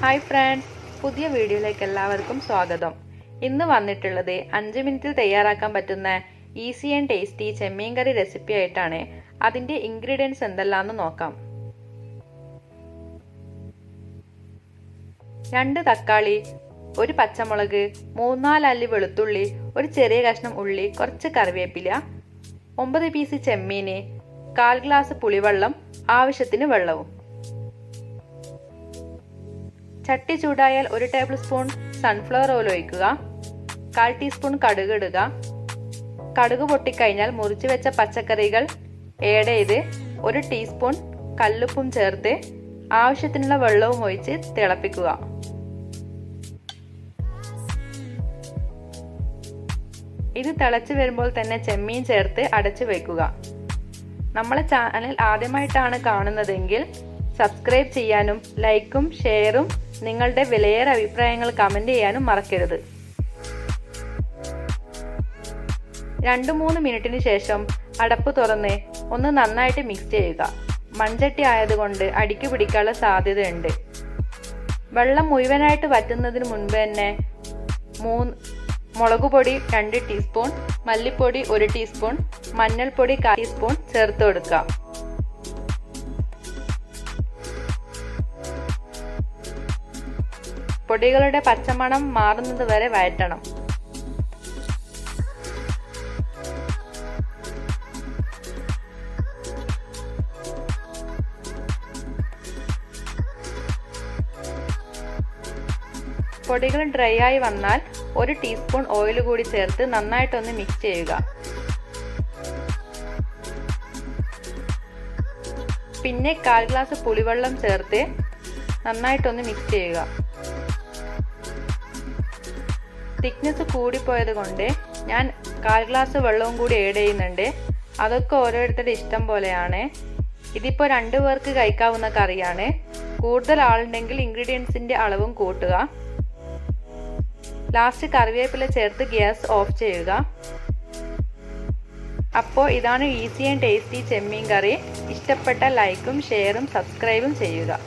Hi friends. പുതിയ വീഡിയോയിലേക്ക് എല്ലാവർക്കും സ്വാഗതം. ഇന്ന് വന്നിട്ടുള്ളത് അഞ്ച് മിനിറ്റിൽ തയ്യാറാക്കാൻ പറ്റുന്ന easy and tasty Chemmeen curry recipe ആയിട്ടാണ്. അതിന്റെ ഇൻഗ്രീഡിയൻസ് എന്തെല്ലാമെന്ന് നോക്കാം. രണ്ട് തക്കാളി ഒരു പച്ചമുളക് മൂന്നാൽ അല്ലി വെളുത്തുള്ളി ഒരു ചെറിയ കഷ്ണം ഉള്ളി കുറച്ച് കറിവേപ്പില ഒമ്പത് പീസ് ചെമ്മീന് കാൽ ഗ്ലാസ് പുളിവെള്ളം ആവശ്യത്തിന് വെള്ളവും. ചട്ടി ചൂടായാൽ ഒരു ടേബിൾ സ്പൂൺ സൺഫ്ലവർ ഓയിൽ ഒഴിക്കുക. കാൽ ടീസ്പൂൺ കടുക് ഇടുക. കടുക് പൊട്ടിക്കഴിഞ്ഞാൽ മുറിച്ച് വെച്ച പച്ചക്കറികൾ ഏഡ് ചെയ്ത് ഒരു ടീസ്പൂൺ കല്ലുപ്പും ചേർത്ത് ആവശ്യത്തിനുള്ള വെള്ളവും ഒഴിച്ച് തിളപ്പിക്കുക. ഇത് തിളച്ച് വരുമ്പോൾ തന്നെ ചെമ്മീൻ ചേർത്ത് അടച്ചു വയ്ക്കുക നമ്മളെ ചാനൽ ആദ്യമായിട്ടാണ് കാണുന്നതെങ്കിൽ സബ്സ്ക്രൈബ് ചെയ്യാനും ലൈക്കും ഷെയറും നിങ്ങളുടെ വിലയേറെ അഭിപ്രായങ്ങൾ കമന്റ് ചെയ്യാനും മറക്കരുത്. രണ്ട് മൂന്ന് മിനിറ്റിന് ശേഷം അടപ്പ് തുറന്ന് ഒന്ന് നന്നായിട്ട് മിക്സ് ചെയ്യുക. മൺചട്ടി ആയതുകൊണ്ട് അടിക്ക് പിടിക്കാനുള്ള സാധ്യതയുണ്ട്. വെള്ളം മുഴുവനായിട്ട് വറ്റുന്നതിന് മുൻപ് തന്നെ മൂന്ന് മുളക് പൊടി രണ്ട് ടീസ്പൂൺ മല്ലിപ്പൊടി ഒരു ടീസ്പൂൺ മഞ്ഞൾപ്പൊടി കാൽ ടീസ്പൂൺ ചേർത്ത് കൊടുക്കുക. പൊടികളുടെ പച്ചമണം മാറുന്നത് വരെ വഴറ്റണം. പൊടികൾ ഡ്രൈ ആയി വന്നാൽ ഒരു ടീസ്പൂൺ ഓയിൽ കൂടി ചേർത്ത് നന്നായിട്ടൊന്ന് മിക്സ് ചെയ്യുക. പിന്നെ കാൽ ഗ്ലാസ് പുളിവെള്ളം ചേർത്ത് നന്നായിട്ടൊന്ന് മിക്സ് ചെയ്യുക. തിക്നെസ് കൂടിപ്പോയത് കൊണ്ട് ഞാൻ കാൽ ഗ്ലാസ് വെള്ളവും കൂടി ഏഡ് ചെയ്യുന്നുണ്ട്. അതൊക്കെ ഓരോരുത്തരുടെ ഇഷ്ടം പോലെയാണ്. ഇതിപ്പോൾ രണ്ട് പേർക്ക് കഴിക്കാവുന്ന കറിയാണ്. കൂടുതൽ ആളുണ്ടെങ്കിൽ ഇൻഗ്രീഡിയൻസിന്റെ അളവും കൂട്ടുക. ലാസ്റ്റ് കറിവേപ്പില ചേർത്ത് ഗ്യാസ് ഓഫ് ചെയ്യുക. അപ്പോൾ ഇതാണ് ഈസി ആൻഡ് ടേസ്റ്റി ചെമ്മീൻ കറി ഇഷ്ടപ്പെട്ട ലൈക്കും ഷെയറും സബ്സ്ക്രൈബും ചെയ്യുക.